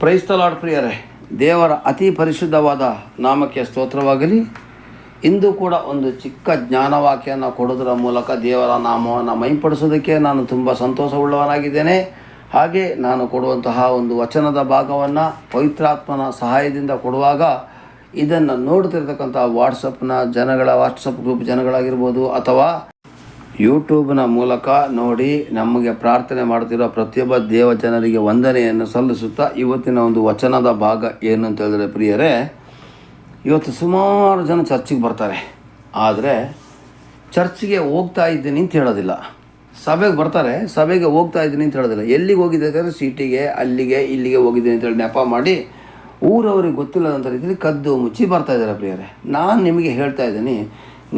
ಪ್ರೈಸ್ತಲಾಡ್ ಪ್ರಿಯರೇ. ದೇವರ ಅತಿ ಪರಿಶುದ್ಧವಾದ ನಾಮಕ್ಕೆ ಸ್ತೋತ್ರವಾಗಲಿ. ಇಂದು ಕೂಡ ಒಂದು ಚಿಕ್ಕ ಜ್ಞಾನವಾಕ್ಯನ ಕೊಡೋದರ ಮೂಲಕ ದೇವರ ನಾಮವನ್ನು ಮೈಪಡಿಸೋದಕ್ಕೆ ನಾನು ತುಂಬ ಸಂತೋಷವುಳ್ಳವನಾಗಿದ್ದೇನೆ. ಹಾಗೆ ನಾನು ಕೊಡುವಂತಹ ಒಂದು ವಚನದ ಭಾಗವನ್ನು ಪವಿತ್ರಾತ್ಮನ ಸಹಾಯದಿಂದ ಕೊಡುವಾಗ ಇದನ್ನು ನೋಡ್ತಿರ್ತಕ್ಕಂಥ ವಾಟ್ಸಪ್ನ ಜನಗಳ ವಾಟ್ಸಪ್ ಗ್ರೂಪ್ ಜನಗಳಾಗಿರ್ಬೋದು ಅಥವಾ ಯೂಟ್ಯೂಬ್ನ ಮೂಲಕ ನೋಡಿ ನಮಗೆ ಪ್ರಾರ್ಥನೆ ಮಾಡ್ತಿರೋ ಪ್ರತಿಯೊಬ್ಬ ದೇವ ಜನರಿಗೆ ವಂದನೆಯನ್ನು ಸಲ್ಲಿಸುತ್ತಾ ಇವತ್ತಿನ ಒಂದು ವಚನದ ಭಾಗ ಏನು ಅಂತ ಹೇಳಿದ್ರೆ ಪ್ರಿಯರೇ, ಇವತ್ತು ಸುಮಾರು ಜನ ಚರ್ಚಿಗೆ ಬರ್ತಾರೆ. ಆದರೆ ಚರ್ಚಿಗೆ ಹೋಗ್ತಾ ಇದ್ದೀನಿ ಅಂತ ಹೇಳೋದಿಲ್ಲ. ಸಭೆಗೆ ಬರ್ತಾರೆ, ಸಭೆಗೆ ಹೋಗ್ತಾ ಇದ್ದೀನಿ ಅಂತ ಹೇಳೋದಿಲ್ಲ. ಎಲ್ಲಿಗೆ ಹೋಗಿದ್ದಾರೆ ಸಿಟಿಗೆ, ಅಲ್ಲಿಗೆ, ಇಲ್ಲಿಗೆ ಹೋಗಿದ್ದೀನಿ ಅಂತೇಳಿ ನೆಪ ಮಾಡಿ ಊರವ್ರಿಗೆ ಗೊತ್ತಿಲ್ಲದಂಥ ರೀತಿಯಲ್ಲಿ ಕದ್ದು ಮುಚ್ಚಿ ಬರ್ತಾ ಇದ್ದಾರೆ ಪ್ರಿಯರೇ. ನಾನು ನಿಮಗೆ ಹೇಳ್ತಾ ಇದ್ದೀನಿ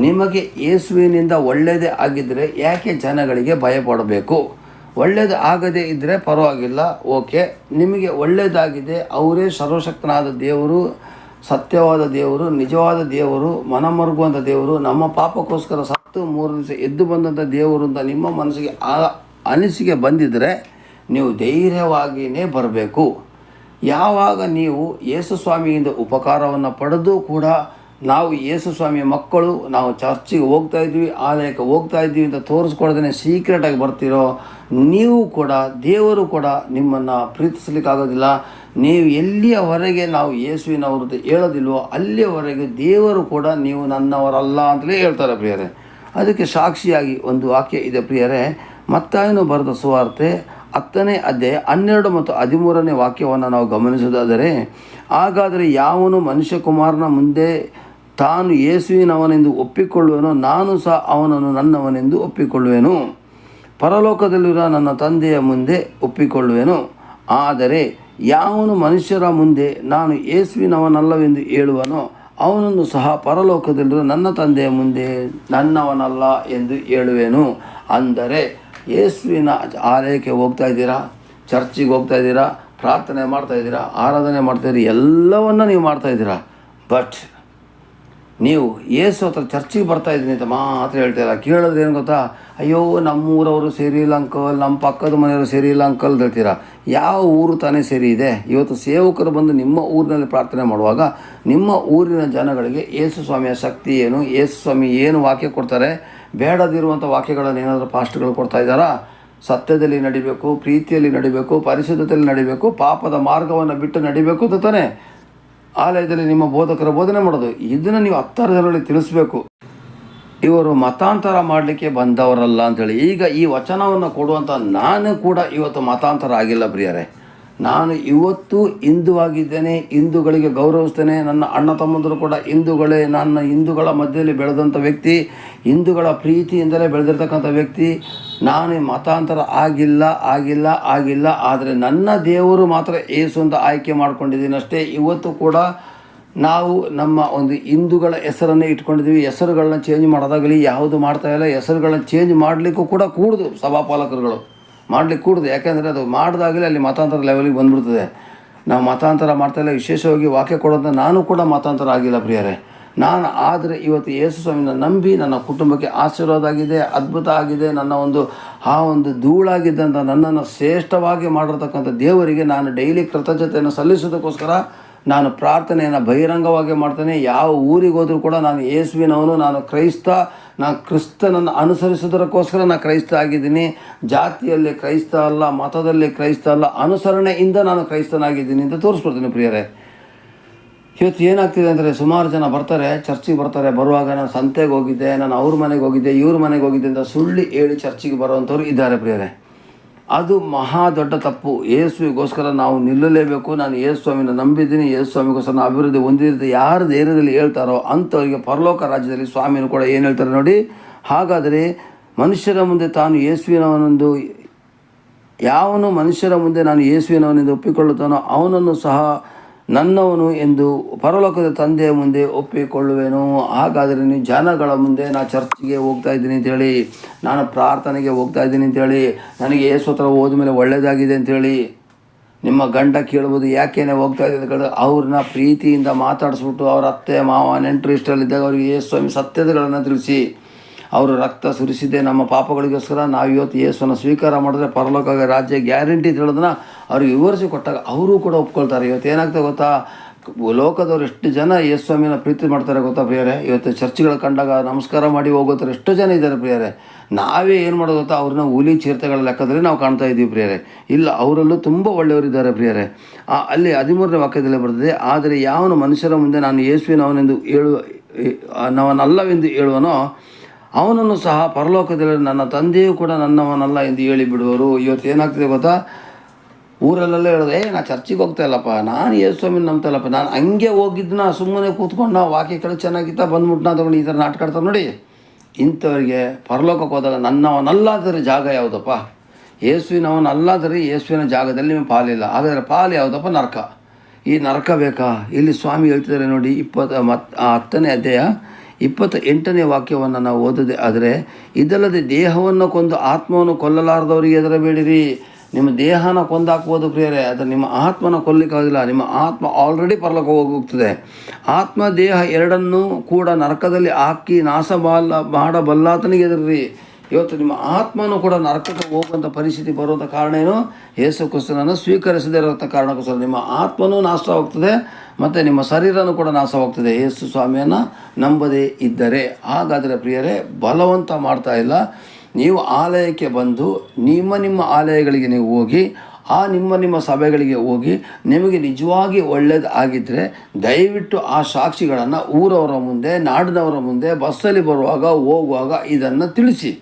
ನಿಮಗೆ ಯೇಸುವಿನಿಂದ ಒಳ್ಳೆಯದೇ ಆಗಿದ್ದರೆ ಯಾಕೆ ಜನಗಳಿಗೆ ಭಯಪಡಬೇಕು? ಒಳ್ಳೆಯದು ಆಗದೇ ಇದ್ದರೆ ಪರವಾಗಿಲ್ಲ, ಓಕೆ. ನಿಮಗೆ ಒಳ್ಳೆಯದಾಗಿದೆ ಅವರೇ ಸರ್ವಶಕ್ತನಾದ ದೇವರು, ಸತ್ಯವಾದ ದೇವರು, ನಿಜವಾದ ದೇವರು ಮನಮರುಗುವಂಥ ದೇವರು, ನಮ್ಮ ಪಾಪಕ್ಕೋಸ್ಕರ ಸತ್ತು ಮೂರು ದಿವಸ ಎದ್ದು ಬಂದಂಥ ದೇವರು ಅಂತ ನಿಮ್ಮ ಮನಸ್ಸಿಗೆ ಆ ಅನಿಸಿಕೆ ಬಂದಿದ್ದರೆ ನೀವು ಧೈರ್ಯವಾಗಿಯೇ ಬರಬೇಕು. ಯಾವಾಗ ನೀವು ಯೇಸು ಸ್ವಾಮಿಯಿಂದ ಉಪಕಾರವನ್ನು ಪಡೆದು ಕೂಡ ನಾವು ಯೇಸು ಸ್ವಾಮಿಯ ಮಕ್ಕಳು, ನಾವು ಚರ್ಚಿಗೆ ಹೋಗ್ತಾ ಇದ್ವಿ, ಆಲಯಕ್ಕೆ ಹೋಗ್ತಾ ಇದ್ವಿ ಅಂತ ತೋರಿಸ್ಕೊಳ್ದೇ ಸೀಕ್ರೆಟಾಗಿ ಬರ್ತಿರೋ, ನೀವು ಕೂಡ, ದೇವರು ಕೂಡ ನಿಮ್ಮನ್ನು ಪ್ರೀತಿಸಲಿಕ್ಕಾಗೋದಿಲ್ಲ ನೀವು ಎಲ್ಲಿಯವರೆಗೆ ನಾವು ಯೇಸುವಿನವ್ರ ಅಂತ ಹೇಳೋದಿಲ್ವೋ, ಅಲ್ಲಿಯವರೆಗೆ ದೇವರು ಕೂಡ ನೀವು ನನ್ನವರಲ್ಲ ಅಂತಲೇ ಹೇಳ್ತಾರೆ ಪ್ರಿಯರೇ. ಅದಕ್ಕೆ ಸಾಕ್ಷಿಯಾಗಿ ಒಂದು ವಾಕ್ಯ ಇದೆ ಪ್ರಿಯರೇ. ಮತ್ತಾಯನು ಬರೆದ ಸುವಾರ್ತೆ ಹತ್ತನೇ ಅಧ್ಯಾಯ ಹನ್ನೆರಡು ಮತ್ತು ಹದಿಮೂರನೇ ವಾಕ್ಯವನ್ನು ನಾವು ಗಮನಿಸೋದಾದರೆ, ಹಾಗಾದರೆ ಯಾವನು ಮನುಷ್ಯಕುಮಾರನ ಮುಂದೆ ತಾನು ಯೇಸುವಿನವನೆಂದು ಒಪ್ಪಿಕೊಳ್ಳುವೆನೋ, ನಾನು ಸಹ ಅವನನ್ನು ನನ್ನವನೆಂದು ಒಪ್ಪಿಕೊಳ್ಳುವೆನು. ಪರಲೋಕದಲ್ಲಿರುವ ನನ್ನ ತಂದೆಯ ಮುಂದೆ ಒಪ್ಪಿಕೊಳ್ಳುವೆನು. ಆದರೆ ಯಾವನು ಮನುಷ್ಯರ ಮುಂದೆ ನಾನು ಯೇಸುವಿನವನಲ್ಲವೆಂದು ಹೇಳುವನೋ, ಅವನನ್ನು ಸಹ ಪರಲೋಕದಲ್ಲಿರುವ ನನ್ನ ತಂದೆಯ ಮುಂದೆ ನನ್ನವನಲ್ಲ ಎಂದು ಹೇಳುವೆನು. ಅಂದರೆ ಯೇಸುವಿನ ಆಲಯಕ್ಕೆ ಹೋಗ್ತಾ ಇದ್ದೀರಾ? ಚರ್ಚಿಗೆ ಹೋಗ್ತಾ ಇದ್ದೀರಾ? ಪ್ರಾರ್ಥನೆ ಮಾಡ್ತಾ ಇದ್ದೀರಾ? ಆರಾಧನೆ ಮಾಡ್ತಾ ಇದ್ದೀರಾ? ಎಲ್ಲವನ್ನ ನೀವು ಮಾಡ್ತಾ ಇದ್ದೀರಾ? ಬಟ್ ನೀವು ಏಸು ಹತ್ರ ಚರ್ಚಿಗೆ ಬರ್ತಾ ಇದ್ದೀನಿ ಅಂತ ಮಾತ್ರ ಹೇಳ್ತಾ ಇಲ್ಲ. ಕೇಳಿದ್ರೆ ಏನು ಗೊತ್ತಾ? ಅಯ್ಯೋ, ನಮ್ಮೂರವರು ಸೇರಿ ಇಲ್ಲ ಅಂಕಲ್ ನಮ್ಮ ಪಕ್ಕದ ಮನೆಯವರು ಸೇರಿ ಇಲ್ಲ ಅಂಕಲ್ ಹೇಳ್ತೀರಾ? ಯಾವ ಊರು ತಾನೇ ಸೇರಿ ಇದೆ? ಇವತ್ತು ಸೇವಕರು ಬಂದು ನಿಮ್ಮ ಊರಿನಲ್ಲಿ ಪ್ರಾರ್ಥನೆ ಮಾಡುವಾಗ ನಿಮ್ಮ ಊರಿನ ಜನಗಳಿಗೆ ಏಸು ಸ್ವಾಮಿಯ ಶಕ್ತಿ ಏನು ಯೇಸು ಸ್ವಾಮಿ ಏನು ವಾಕ್ಯ ಕೊಡ್ತಾರೆ? ಬೇಡದಿರುವಂಥ ವಾಕ್ಯಗಳನ್ನು ಏನಾದರೂ ಪಾಸ್ಟ್ಗಳು ಕೊಡ್ತಾ ಇದ್ದಾರಾ? ಸತ್ಯದಲ್ಲಿ ನಡಿಬೇಕು, ಪ್ರೀತಿಯಲ್ಲಿ ನಡಿಬೇಕು, ಪರಿಶುದ್ಧತೆಯಲ್ಲಿ ನಡಿಬೇಕು, ಪಾಪದ ಮಾರ್ಗವನ್ನು ಬಿಟ್ಟು ನಡಿಬೇಕು ಅಂತ ತಾನೇ. ಆಲಯದಲ್ಲಿ ನಿಮ್ಮ ಬೋಧಕರ ಬೋಧನೆ ಮಾಡೋದು. ಇದನ್ನು ನೀವು ಹತ್ತಾರು ಜನರಲ್ಲಿ ತಿಳಿಸ್ಬೇಕು. ಇವರು ಮತಾಂತರ ಮಾಡಲಿಕ್ಕೆ ಬಂದವರಲ್ಲ ಅಂತೇಳಿ ಈಗ ಈ ವಚನವನ್ನು ಕೊಡುವಂಥ ನಾನು ಕೂಡ ಇವತ್ತು ಮತಾಂತರ ಆಗಿಲ್ಲ ಪ್ರಿಯರೇ. ನಾನು ಇವತ್ತು ಹಿಂದೂ ಆಗಿದ್ದೇನೆ ಹಿಂದೂಗಳಿಗೆ ಗೌರವಿಸ್ತೇನೆ. ನನ್ನ ಅಣ್ಣ ತಮ್ಮಂದರು ಕೂಡ ಹಿಂದೂಗಳೇ. ನನ್ನ ಹಿಂದೂಗಳ ಮಧ್ಯದಲ್ಲಿ ಬೆಳೆದಂಥ ವ್ಯಕ್ತಿ, ಹಿಂದೂಗಳ ಪ್ರೀತಿಯಿಂದಲೇ ಬೆಳೆದಿರ್ತಕ್ಕಂಥ ವ್ಯಕ್ತಿ. ನಾನು ಮತಾಂತರ ಆಗಿಲ್ಲ ಆಗಿಲ್ಲ ಆಗಿಲ್ಲ. ಆದರೆ ನನ್ನ ದೇವರು ಮಾತ್ರ ಏಸು ಅಂತ ಆಯ್ಕೆ ಮಾಡ್ಕೊಂಡಿದ್ದೀನಿ ಅಷ್ಟೇ. ಇವತ್ತು ಕೂಡ ನಾವು ನಮ್ಮ ಒಂದು ಹಿಂದೂಗಳ ಹೆಸರನ್ನೇ ಇಟ್ಕೊಂಡಿದ್ದೀವಿ. ಹೆಸರುಗಳನ್ನ ಚೇಂಜ್ ಮಾಡೋದಾಗಲಿ, ಯಾವುದು ಮಾಡ್ತಾ ಇಲ್ಲ. ಹೆಸರುಗಳನ್ನ ಚೇಂಜ್ ಮಾಡಲಿಕ್ಕೂ ಕೂಡ ಕೂಡುದು ಸಭಾಪಾಲಕರುಗಳು. ಮಾಡ್ಲಿಕ್ಕೆ ಕೂಡುದು. ಯಾಕೆಂದರೆ ಅದು ಮಾಡಿದಾಗಲೇ ಅಲ್ಲಿ ಮತಾಂತರ ಲೆವೆಲಿಗೆ ಬಂದ್ಬಿಡ್ತದೆ. ನಾವು ಮತಾಂತರ ಮಾಡ್ತಾಯಿಲ್ಲ ವಿಶೇಷವಾಗಿ ವಾಕ್ಯ ಕೊಡೋದನ್ನ ನಾನು ಕೂಡ ಮತಾಂತರ ಆಗಿಲ್ಲ ಪ್ರಿಯರೇ. ನಾನು ಆದರೆ ಇವತ್ತು ಯೇಸು ಸ್ವಾಮಿನ ನಂಬಿ ನನ್ನ ಕುಟುಂಬಕ್ಕೆ ಆಶೀರ್ವಾದ ಆಗಿದೆ, ಅದ್ಭುತ ಆಗಿದೆ, ನನ್ನ ಒಂದು, ಆ ಒಂದು ಧೂಳಾಗಿದ್ದಂಥ ನನ್ನನ್ನು ಶ್ರೇಷ್ಠವಾಗಿ ಮಾಡಿರ್ತಕ್ಕಂಥ ದೇವರಿಗೆ ನಾನು ಡೈಲಿ ಕೃತಜ್ಞತೆಯನ್ನು ಸಲ್ಲಿಸೋದಕ್ಕೋಸ್ಕರ ನಾನು ಪ್ರಾರ್ಥನೆಯನ್ನು ಬಹಿರಂಗವಾಗಿ ಮಾಡ್ತೇನೆ. ಯಾವ ಊರಿಗೆ ಹೋದರೂ ಕೂಡ ನಾನು ಯೇಸುವಿನವನು, ನಾನು ಕ್ರೈಸ್ತ ನಾನು ಕ್ರಿಸ್ತನನ್ನು ಅನುಸರಿಸೋದಕ್ಕೋಸ್ಕರ ನಾನು ಕ್ರೈಸ್ತ ಆಗಿದ್ದೀನಿ. ಜಾತಿಯಲ್ಲಿ ಕ್ರೈಸ್ತ ಅಲ್ಲ, ಮತದಲ್ಲಿ ಕ್ರೈಸ್ತ ಅಲ್ಲ, ಅನುಸರಣೆಯಿಂದ ನಾನು ಕ್ರೈಸ್ತನಾಗಿದ್ದೀನಿ ಅಂತ ತೋರಿಸ್ಕೊಡ್ತೀನಿ ಪ್ರಿಯರೇ. ಇವತ್ತು ಏನಾಗ್ತಿದೆ ಅಂದರೆ ಸುಮಾರು ಜನ ಬರ್ತಾರೆ, ಚರ್ಚಿಗೆ ಬರ್ತಾರೆ, ಬರುವಾಗ ನಾನು ಸಂತೆಗೆ ಹೋಗಿದ್ದೆ, ನಾನು ಅವ್ರ ಮನೆಗೆ ಹೋಗಿದ್ದೆ, ಇವ್ರ ಮನೆಗೆ ಹೋಗಿದ್ದೆ ಅಂತ ಸುಳ್ಳು ಹೇಳಿ ಚರ್ಚಿಗೆ ಬರುವಂಥವ್ರು ಇದ್ದಾರೆ ಪ್ರಿಯರೇ. ಅದು ಮಹಾ ದೊಡ್ಡ ತಪ್ಪು. ಯೇಸುವಿಗೋಸ್ಕರ ನಾವು ನಿಲ್ಲಲೇಬೇಕು. ನಾನು ಯೇಸು ಸ್ವಾಮಿನ ನಂಬಿದ್ದೀನಿ. ಯೇಸು ಸ್ವಾಮಿಗೋಸ್ಕರ ನಾನು ಅಭಿವೃದ್ಧಿ ಹೊಂದಿರುತ್ತೆ ಯಾರು ಧೈರ್ಯದಲ್ಲಿ ಹೇಳ್ತಾರೋ ಅಂಥವರಿಗೆ ಪರಲೋಕ ರಾಜ್ಯದಲ್ಲಿ ಸ್ವಾಮಿನೂ ಕೂಡ ಏನು ಹೇಳ್ತಾರೆ ನೋಡಿ? ಹಾಗಾದರೆ ಮನುಷ್ಯರ ಮುಂದೆ ತಾನು ಯೇಸುವಿನವನೊಂದು ಯಾವನು ಮನುಷ್ಯರ ಮುಂದೆ ನಾನು ಯೇಸುವಿನವನೆಂದು ಒಪ್ಪಿಕೊಳ್ಳುತ್ತಾನೋ ಅವನನ್ನು ಸಹ ನನ್ನವನು ಎಂದು ಪರಲೋಕದ ತಂದೆಯ ಮುಂದೆ ಒಪ್ಪಿಕೊಳ್ಳುವೆನು. ಹಾಗಾದರೆ ನೀವು ಜನಗಳ ಮುಂದೆ ನಾನು ಚರ್ಚಿಗೆ ಹೋಗ್ತಾ ಇದ್ದೀನಿ ಅಂತೇಳಿ ನಾನು ಪ್ರಾರ್ಥನೆಗೆ ಹೋಗ್ತಾ ಇದ್ದೀನಿ ಅಂತೇಳಿ ನನಗೆ ಯೇಸು ಹತ್ರ ಹೋದ್ಮೇಲೆ ಒಳ್ಳೆಯದಾಗಿದೆ ಅಂತೇಳಿ ನಿಮ್ಮ ಗಂಡ ಕೇಳ್ಬೋದು ಯಾಕೇನೆ ಹೋಗ್ತಾ ಕೇಳಿದ್ರೆ ಅವ್ರನ್ನ ಪ್ರೀತಿಯಿಂದ ಮಾತಾಡಿಸ್ಬಿಟ್ಟು ಅವ್ರ ಅತ್ತೆ ಮಾವ ನೆಂಟರು ಇಷ್ಟರಲ್ಲಿದ್ದಾಗ ಅವ್ರಿಗೆ ಯೇಸು ಸ್ವಾಮಿ ಸತ್ಯತೆಗಳನ್ನು ತಿಳಿಸಿ ಅವರು ರಕ್ತ ಸುರಿಸಿದೆ. ನಮ್ಮ ಪಾಪಗಳಿಗೋಸ್ಕರ ನಾವು ಇವತ್ತು ಯೇಸುವನ್ನು ಸ್ವೀಕಾರ ಮಾಡಿದ್ರೆ ಪರಲೋಕ ರಾಜ್ಯ ಗ್ಯಾರಂಟಿ ತಿಳಿದನ್ನ ಅವ್ರಿಗೆ ವಿವರಿಸಿ ಕೊಟ್ಟಾಗ ಅವರು ಕೂಡ ಒಪ್ಕೊಳ್ತಾರೆ. ಇವತ್ತು ಏನಾಗ್ತದೆ ಗೊತ್ತಾ? ಲೋಕದವ್ರು ಎಷ್ಟು ಜನ ಯೇಸು ಸ್ವಾಮಿನ ಪ್ರೀತಿ ಮಾಡ್ತಾರೆ ಗೊತ್ತಾ ಪ್ರಿಯರೇ? ಇವತ್ತು ಚರ್ಚ್ಗಳು ಕಂಡಾಗ ನಮಸ್ಕಾರ ಮಾಡಿ ಹೋಗೋತಾರೆ ಎಷ್ಟು ಜನ ಇದ್ದಾರೆ ಪ್ರಿಯರೇ? ನಾವೇ ಏನು ಮಾಡೋದು ಗೊತ್ತಾ? ಅವ್ರನ್ನ ಹುಲಿ ಚೀರ್ತೆಗಳ ಲೆಕ್ಕದಲ್ಲಿ ನಾವು ಕಾಣ್ತಾ ಇದ್ದೀವಿ ಪ್ರಿಯರೇ. ಇಲ್ಲ, ಅವರಲ್ಲೂ ತುಂಬ ಒಳ್ಳೆಯವರಿದ್ದಾರೆ ಪ್ರಿಯರೇ. ಅಲ್ಲಿ ಹದಿಮೂರನೇ ವಾಕ್ಯದಲ್ಲಿ ಬರ್ತದೆ ಆದರೆ ಯಾವನು ಮನುಷ್ಯರ ಮುಂದೆ ನಾನು ಯೇಸುವಿನವನೆಂದು ಹೇಳುವ ನವನಲ್ಲವೆಂದು ಹೇಳುವನೋ ಅವನನ್ನು ಸಹ ಪರಲೋಕದಲ್ಲಿ ನನ್ನ ತಂದೆಯೂ ಕೂಡ ನನ್ನವನಲ್ಲ ಎಂದು ಹೇಳಿ ಬಿಡುವರು. ಇವತ್ತು ಏನಾಗ್ತದೆ ಗೊತ್ತಾ? ಊರಲ್ಲೆಲ್ಲ ಹೇಳೋದು, ಏ, ನಾ ಚರ್ಚಿಗೆ ಹೋಗ್ತಾ ಇಲ್ಲಪ್ಪ. ನಾನು ನಂಬ್ತಾ ಇಲ್ಲಪ್ಪ ನಾನು ಹಂಗೆ ಹೋಗಿದ್ನ ಸುಮ್ಮನೆ ಕೂತ್ಕೊಂಡು ನಾವು ವಾಕ್ಯ ಕಡೆ ಚೆನ್ನಾಗಿತ್ತ ಬಂದ್ಬಿಟ್ಟು ನಾ ತಗೊಂಡು ಈ ಥರ ನಾಟಕ ಆಡ್ತಾರೆ ನೋಡಿ. ಇಂಥವರಿಗೆ ಪರಲೋಕಕ್ಕೆ ಹೋದಾಗ ನನ್ನವನಲ್ಲಾದರೆ ಜಾಗ ಯಾವುದಪ್ಪ? ಯೇಸುವಿನವನಲ್ಲಾದರೆ ಯೇಸುವಿನ ಜಾಗದಲ್ಲಿ ನಿಮಗೆ ಪಾಲಿಲ್ಲ. ಹಾಗಾದರೆ ಪಾಲು ಯಾವುದಪ್ಪ? ನರಕ. ಈ ನರಕ ಬೇಕಾ? ಇಲ್ಲಿ ಸ್ವಾಮಿ ಹೇಳ್ತಿದ್ದಾರೆ ನೋಡಿ, ಇಪ್ಪತ್ತು, ಮತ್, ಆ ಹತ್ತನೇ ಅಧ್ಯಾಯ ಇಪ್ಪತ್ತ ಎಂಟನೇ ವಾಕ್ಯವನ್ನು ನಾವು ಓದದೆ. ಆದರೆ ಇದಲ್ಲದೆ ದೇಹವನ್ನು ಕೊಂದು ಆತ್ಮವನ್ನು ಕೊಲ್ಲಲಾರದವರಿಗೆ ಹೆದರಬೇಡಿರಿ. ನಿಮ್ಮ ದೇಹನ ಕೊಂದಾಕ್ಬೋದು ಪ್ರಿಯರೇ, ಅದು ನಿಮ್ಮ ಆತ್ಮನ ಕೊಲ್ಲಿಕ್ಕಾಗಿಲ್ಲ. ನಿಮ್ಮ ಆತ್ಮ ಆಲ್ರೆಡಿ ಪರಲೋಕ ಹೋಗುತ್ತದೆ. ಆತ್ಮ ದೇಹ ಎರಡನ್ನೂ ಕೂಡ ನರಕದಲ್ಲಿ ಹಾಕಿ ನಾಶ ಬಾಲ ಮಾಡಬಲ್ಲಾತನಿಗೆ ಹೆದರ್ರಿ. ಇವತ್ತು ನಿಮ್ಮ ಆತ್ಮನೂ ಕೂಡ ನರಕಕ್ಕೆ ಹೋಗುವಂಥ ಪರಿಸ್ಥಿತಿ ಬರುವಂಥ ಕಾರಣ ಏನು? ಯೇಸು ಕ್ರಿಸ್ತನನ್ನು ಸ್ವೀಕರಿಸದೇ ಇರೋಂಥ ಕಾರಣಕ್ಕೋಸ್ಕರ ನಿಮ್ಮ ಆತ್ಮನೂ ನಾಶವಾಗ್ತದೆ, ಮತ್ತು ನಿಮ್ಮ ಶರೀರನೂ ಕೂಡ ನಾಶವಾಗ್ತದೆ. ಯೇಸು ಸ್ವಾಮಿಯನ್ನು ನಂಬದೇ ಇದ್ದರೆ. ಹಾಗಾದರೆ ಪ್ರಿಯರೇ, ಬಲವಂತ ಮಾಡ್ತಾ ಇಲ್ಲ. ನೀವು ಆಲಯಕ್ಕೆ ಬಂದು, ನಿಮ್ಮ ನಿಮ್ಮ ಆಲಯಗಳಿಗೆ ನೀವು ಹೋಗಿ, ಆ ನಿಮ್ಮ ನಿಮ್ಮ ಸಭೆಗಳಿಗೆ ಹೋಗಿ, ನಿಮಗೆ ನಿಜವಾಗಿ ಒಳ್ಳೇದು ಆಗಿದ್ದರೆ ದಯವಿಟ್ಟು ಆ ಸಾಕ್ಷಿಗಳನ್ನು ಊರವರ ಮುಂದೆ, ನಾಡಿನವರ ಮುಂದೆ, ಬಸ್ಸಲ್ಲಿ ಬರುವಾಗ, ಹೋಗುವಾಗ ಇದನ್ನು ತಿಳಿಸಿ.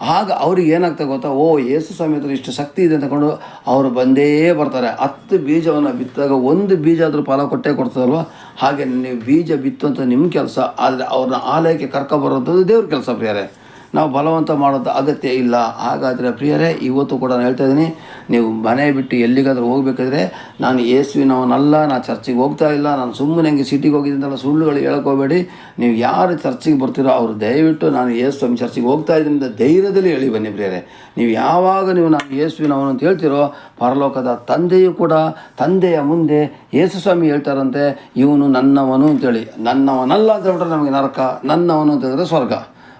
ಆಗ ಅವ್ರಿಗೆ ಏನಾಗ್ತದೆ ಗೊತ್ತಾ? ಓ, ಯೇಸು ಸ್ವಾಮಿ ಹತ್ರ ಇಷ್ಟು ಶಕ್ತಿ ಇದೆ ಅಂತಕೊಂಡು ಅವರು ಬಂದೇ ಬರ್ತಾರೆ. ಹತ್ತು ಬೀಜವನ್ನು ಬಿತ್ತಾಗ ಒಂದು ಬೀಜ ಆದರೂ ಫಲ ಕೊಟ್ಟೇ ಕೊಡ್ತದಲ್ವ? ಹಾಗೆ ನೀವು ಬೀಜ ಬಿತ್ತುವಂಥ ನಿಮ್ಮ ಕೆಲಸ, ಆದರೆ ಅವ್ರನ್ನ ಆಲಯಕ್ಕೆ ಕರ್ಕೊಬರೋಂಥದ್ದು ದೇವ್ರ ಕೆಲಸ ಪ್ರಿಯರೇ. ನಾವು ಬಲವಂತ ಮಾಡೋದು ಅಗತ್ಯ ಇಲ್ಲ. ಹಾಗಾದರೆ ಪ್ರಿಯರೇ, ಇವತ್ತು ಕೂಡ ನಾನು ಹೇಳ್ತಾ ಇದ್ದೀನಿ, ನೀವು ಮನೆ ಬಿಟ್ಟು ಎಲ್ಲಿಗಾದರೂ ಹೋಗಬೇಕಾದ್ರೆ ನಾನು ಯೇಸುವಿನವನಲ್ಲ ನಾನು ಚರ್ಚಿಗೆ ಹೋಗ್ತಾ ಇಲ್ಲ, ನಾನು ಸುಮ್ಮನೆ ಹಂಗೆ ಸಿಟಿಗೆ ಹೋಗಿದ್ದಂತೆಲ್ಲ ಸುಳ್ಳುಗಳು ಹೇಳ್ಕೋಬೇಡಿ. ನೀವು ಯಾರು ಚರ್ಚಿಗೆ ಬರ್ತೀರೋ ಅವರು ದಯವಿಟ್ಟು ನಾನು ಯೇಸು ಸ್ವಾಮಿ ಚರ್ಚಿಗೆ ಹೋಗ್ತಾ ಇದ್ದೀನಿ ಧೈರ್ಯದಲ್ಲಿ ಹೇಳಿ ಬನ್ನಿ ಪ್ರಿಯರೇ. ನೀವು ಯಾವಾಗ ನೀವು ನಾನು ಯೇಸುವಿನವನು ಅಂತ ಹೇಳ್ತೀರೋ, ಪರಲೋಕದ ತಂದೆಯು ಕೂಡ ತಂದೆಯ ಮುಂದೆ ಯೇಸು ಸ್ವಾಮಿ ಹೇಳ್ತಾರಂತೆ, ಇವನು ನನ್ನವನು ಅಂತೇಳಿ ನನ್ನವನಲ್ಲ ಅಂತ ಹೇಳ್ಬಿಟ್ರೆ ನಮಗೆ ನರಕ, ನನ್ನವನು ಅಂತ ಹೇಳಿದ್ರೆ ಸ್ವರ್ಗ.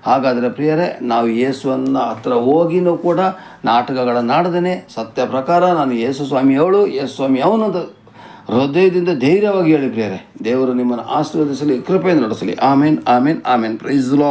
ಹಾಗಾದರೆ ಪ್ರಿಯರೇ, ನಾವು ಯೇಸುವನ್ನು ಹತ್ರ ಹೋಗಿನೂ ಕೂಡ ನಾಟಕಗಳನ್ನಾಡದೇ ಸತ್ಯ ಪ್ರಕಾರ ನಾನು ಯೇಸು ಸ್ವಾಮಿ ಅವಳು, ಯೇಸು ಸ್ವಾಮಿ ಅವನಂತ ಹೃದಯದಿಂದ ಧೈರ್ಯವಾಗಿ ಹೇಳಿ ಪ್ರಿಯರೇ. ದೇವರು ನಿಮ್ಮನ್ನು ಆಶೀರ್ವದಿಸಲಿ ಕೃಪೆಯನ್ನು ನಡೆಸಲಿ. ಆಮೇನ್ ಆಮೇನ್ ಆಮೇನ್. ಪ್ರೈಸ್ ಲಾ